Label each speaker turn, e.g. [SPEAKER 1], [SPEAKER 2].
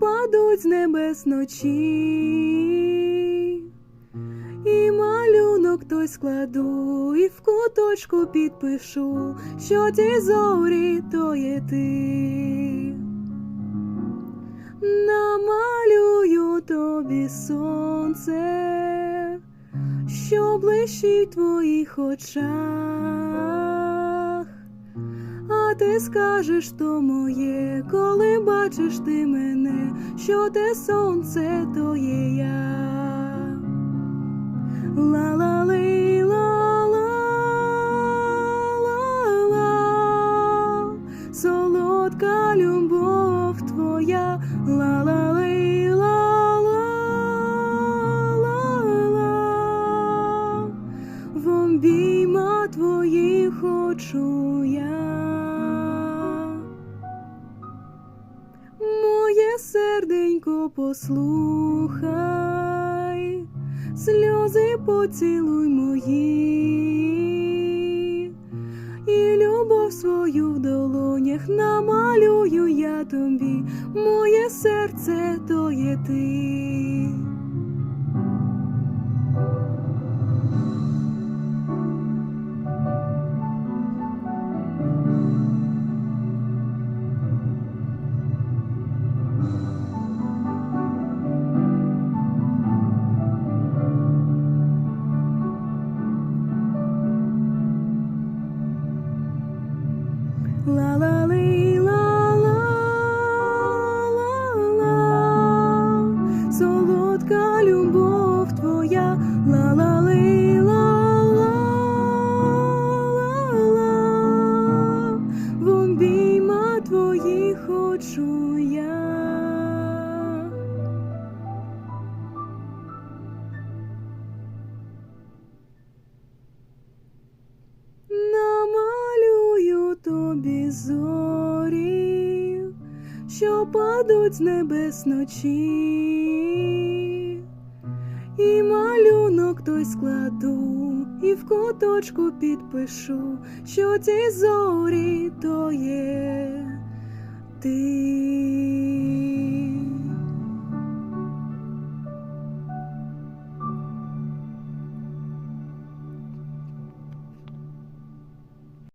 [SPEAKER 1] падуть з небес ночі, і малюнок той складу, і в куточку підпишу, що ті зорі то є ти. Намалюю тобі сонце, що блищить твоїх очах, ти скажеш то моє, коли бачиш ти мене, що те сонце то є я. Ла-ла-ли, обійма твоїх хочу я. Моє серденько послухай, сльози поцілуй мої, і любов свою в долонях намалюю я тобі, моє серце то є ти. Солодка любов твоя, ла-ла-ли, тобі зорі, що падуть з небес ночі, і малюнок той складу, і в куточку підпишу, що ці зорі то є ти.